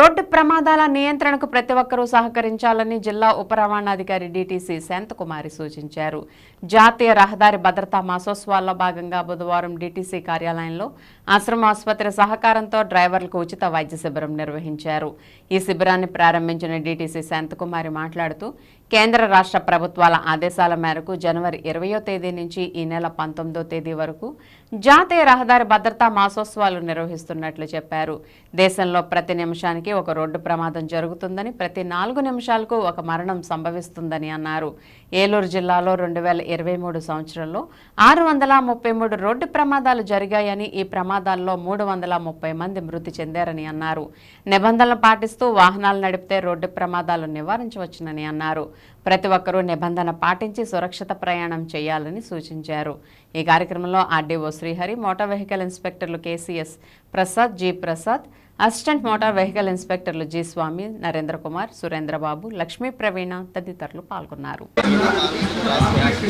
Road ప్రమాదాల నియంత్రణకు ప్రతి ఒక్కరూ సహకరించాలని జిల్లా ఉప రవాణాధికారి డిటిసి శాంతకుమారి సూచించారు. జాతీయ రహదారి భద్రతా మాసోత్సవాల్లో భాగంగా బుధవారం డిటిసి కార్యాలయంలో ఆశ్రమ ఆసుపత్రి సహకారంతో డ్రైవర్లకు ఉచిత వైద్య శిబిరం నిర్వహించారు. ఈ శిబిరాన్ని ప్రారంభించిన డిటిసి శాంతకుమారి మాట్లాడుతూ కేంద్ర రాష్ట్ర ప్రభుత్వాల ఆదేశాల మేరకు జనవరి ఇరవయో తేదీ నుంచి ఈ నెల పంతొమ్మిదో తేదీ వరకు జాతీయ రహదారి భద్రతా మాసోత్సవాలు నిర్వహిస్తున్నట్లు చెప్పారు. దేశంలో ప్రతి నిమిషానికి ఒక రోడ్డు ప్రమాదం జరుగుతుందని ప్రతి నాలుగు నిమిషాలకు ఒక మరణం సంభవిస్తుందని అన్నారు. ఏలూరు జిల్లాలో రెండు వేల ఇరవై మూడు సంవత్సరంలో ఆరు వందల ముప్పై మూడు రోడ్డు ప్రమాదాలు జరిగాయని ఈ ప్రమాదాల్లో మూడు వందల ముప్పై మంది మృతి చెందారని అన్నారు. నిబంధనలు పాటిస్తూ వాహనాలు నడిపితే రోడ్డు ప్రమాదాలు నివారించవచ్చునని అన్నారు. ప్రతి ఒక్కరూ నిబంధన పాటించి సురక్షిత ప్రయాణం చేయాలని సూచించారు. ఈ కార్యక్రమంలో RDO Srihari motor vehicle ఇన్స్పెక్టర్లు KCS Prasad G Prasad assistant motor vehicle ఇన్స్పెక్టర్లు G Swamy Narendra Kumar Surendrababu Lakshmi Praveena తదితరులు పాల్గొన్నారు. అయితే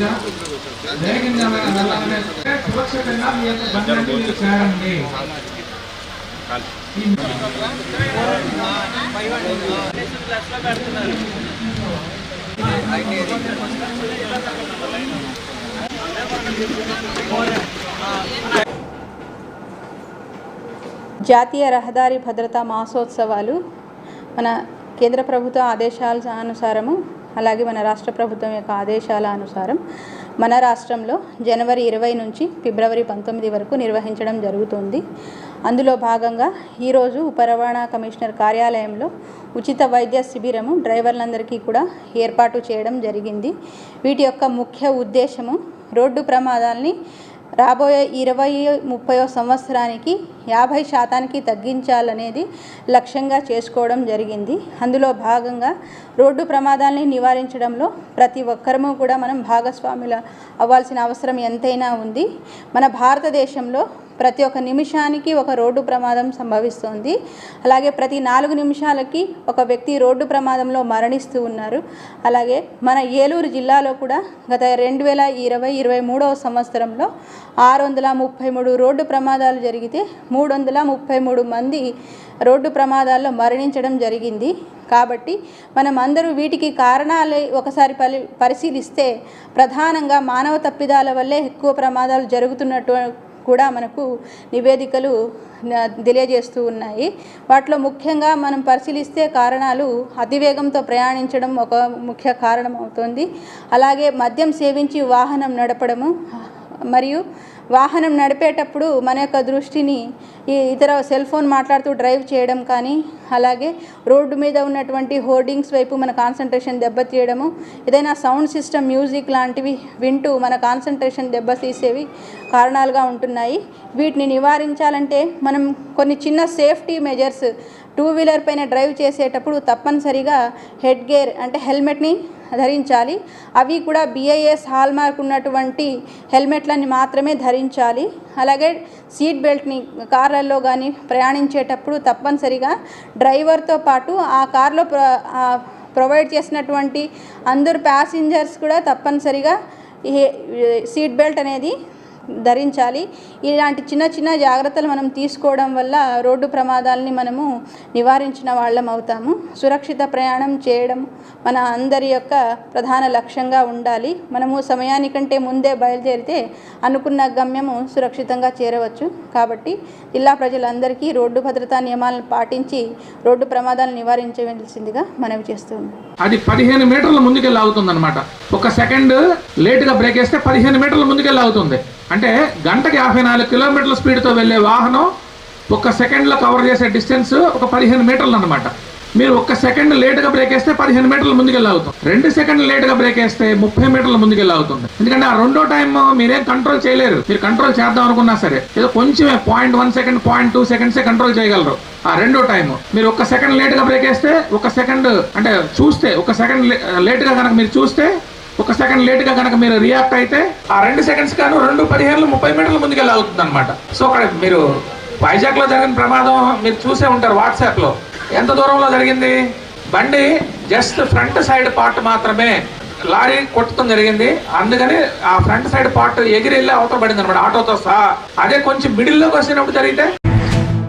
వెళ్ళాలనే సురక్షితంగా మీ యొక్క బండి మీరు చేరండి జాతీయ రహదారి భద్రతా మాసోత్సవాలు మన కేంద్ర ప్రభుత్వ ఆదేశాల అనుసారము అలాగే మన రాష్ట్ర ప్రభుత్వం యొక్క ఆదేశాల అనుసారం మన రాష్ట్రంలో జనవరి ఇరవై నుంచి ఫిబ్రవరి పంతొమ్మిది వరకు నిర్వహించడం జరుగుతుంది. అందులో భాగంగా ఈరోజు ఉప రవాణా కమిషనర్ కార్యాలయంలో ఉచిత వైద్య శిబిరము డ్రైవర్లందరికీ కూడా ఏర్పాటు చేయడం జరిగింది. వీటి యొక్క ముఖ్య ఉద్దేశము రోడ్డు ప్రమాదాల్ని రాబోయే ఇరవై ముప్పయో సంవత్సరానికి యాభై శాతానికి తగ్గించాలనేది లక్ష్యంగా చేసుకోవడం జరిగింది. అందులో భాగంగా రోడ్డు ప్రమాదాలని నివారించడంలో ప్రతి ఒక్కరము కూడా మనం భాగస్వాముల అవ్వాల్సిన అవసరం ఎంతైనా ఉంది. మన భారతదేశంలో ప్రతి ఒక్క నిమిషానికి ఒక రోడ్డు ప్రమాదం సంభవిస్తోంది. అలాగే ప్రతి నాలుగు నిమిషాలకి ఒక వ్యక్తి రోడ్డు ప్రమాదంలో మరణిస్తూ ఉన్నారు. అలాగే మన ఏలూరు జిల్లాలో కూడా గత రెండు వేల ఇరవై ఇరవై మూడవ సంవత్సరంలో ఆరు వందల ముప్పై మూడు రోడ్డు ప్రమాదాలు జరిగితే మూడు వందల ముప్పై మూడు మంది రోడ్డు ప్రమాదాల్లో మరణించడం జరిగింది. కాబట్టి మనం అందరూ వీటికి కారణాలు ఒకసారి పరి పరిశీలిస్తే ప్రధానంగా మానవ తప్పిదాల వల్లే ఎక్కువ ప్రమాదాలు జరుగుతున్నట్టు కూడా మనకు నివేదికలు తెలియజేస్తూ ఉన్నాయి. వాటిలో ముఖ్యంగా మనం పరిశీలిస్తే కారణాలు అతివేగంతో ప్రయాణించడం ఒక ముఖ్య కారణం అవుతుంది అలాగే మద్యం సేవించి వాహనం నడపడము మరియు వాహనం నడిపేటప్పుడు మన యొక్క దృష్టిని ఈ ఇతర సెల్ ఫోన్ మాట్లాడుతూ డ్రైవ్ చేయడం కానీ అలాగే రోడ్డు మీద ఉన్నటువంటి హోర్డింగ్స్ వైపు మన కాన్సన్ట్రేషన్ దెబ్బతీయడము ఏదైనా సౌండ్ సిస్టమ్ మ్యూజిక్ లాంటివి వింటూ మన కాన్సన్ట్రేషన్ దెబ్బతీసేవి కారణాలుగా ఉంటున్నాయి. వీటిని నివారించాలంటే మనం కొన్ని చిన్న సేఫ్టీ మెజర్స్ టూ వీలర్ పైన డ్రైవ్ చేసేటప్పుడు తప్పనిసరిగా హెడ్ గేర్ అంటే హెల్మెట్ని ధరించాలి. అవి కూడా బిఐఎస్ హాల్ మార్క్ ఉన్నటువంటి హెల్మెట్లని మాత్రమే ధరించాలి. అలాగే సీట్ బెల్ట్ని కార్లలో కానీ ప్రయాణించేటప్పుడు తప్పనిసరిగా డ్రైవర్తో పాటు ఆ కార్లో ప్రొవైడ్ చేసినటువంటి అందరు ప్యాసింజర్స్ కూడా తప్పనిసరిగా సీట్ బెల్ట్ అనేది ధరించాలి. ఇలాంటి చిన్న చిన్న జాగ్రత్తలు మనం తీసుకోవడం వల్ల రోడ్డు ప్రమాదాలని మనము నివారించిన వాళ్ళం అవుతాము. సురక్షిత ప్రయాణం చేయడం మన అందరి యొక్క ప్రధాన లక్ష్యంగా ఉండాలి. మనము సమయానికంటే ముందే బయలుదేరితే అనుకున్న గమ్యము సురక్షితంగా చేరవచ్చు. కాబట్టి జిల్లా ప్రజలందరికీ రోడ్డు భద్రతా నియమాలను పాటించి రోడ్డు ప్రమాదాలను నివారించవలసిందిగా మనవి చేస్తుంది అది పదిహేను మీటర్ల ముందుకెళ్ళి అవుతుంది అనమాట ఒక సెకండ్ లేట్గా బ్రేక్ వేస్తే పదిహేను మీటర్ల ముందుకెళ్ళి అవుతుంది అంటే గంటకి యాభై నాలుగు కిలోమీటర్ల స్పీడ్తో వెళ్ళే వాహనం ఒక సెకండ్లో కవర్ చేసే డిస్టెన్స్ ఒక పదిహేను మీటర్లు అనమాట మీరు ఒక్క సెకండ్ లేటుగా బ్రేక్ వేస్తే పదిహేను మీటర్లు ముందుకెళ్ళి రెండు సెకండ్లు లేటుగా బ్రేక్ వేస్తే ముప్పై మీటర్ల ముందుకెళ్ళవుతుంది ఎందుకంటే ఆ రెండో టైం మీరేం కంట్రోల్ చేయలేరు. మీరు కంట్రోల్ చేద్దాం అనుకున్నా సరే ఏదో కొంచెమే point one second point two సెకండ్సే control చేయగలరు. ఆ రెండో టైం మీరు ఒక సెకండ్ లేటుగా బ్రేక్ వేస్తే ఒక సెకండ్ అంటే చూస్తే ఒక సెకండ్ లేటుగా కనుక మీరు చూస్తే ఒక సెకండ్ లేట్గా కనుక మీరు రియాక్ట్ అయితే ఆ రెండు సెకండ్స్ గాను రెండు పదిహేను ముప్పై మీటర్ల ముందుకెళ్ళి అవుతుంది అనమాట సో అక్కడ మీరు వైజాగ్లో జరిగిన ప్రమాదం మీరు చూసే ఉంటారు వాట్సాప్లో. ఎంత దూరంలో జరిగింది? బండి జస్ట్ ఫ్రంట్ సైడ్ పార్ట్ మాత్రమే లారీ కొట్టడం జరిగింది. అందుకని ఆ ఫ్రంట్ సైడ్ పార్ట్ ఎగిరి వెళ్ళి అవతల పడింది అనమాట ఆటోతో సహా. అదే కొంచెం మిడిల్లోకి వచ్చినప్పుడు జరిగితే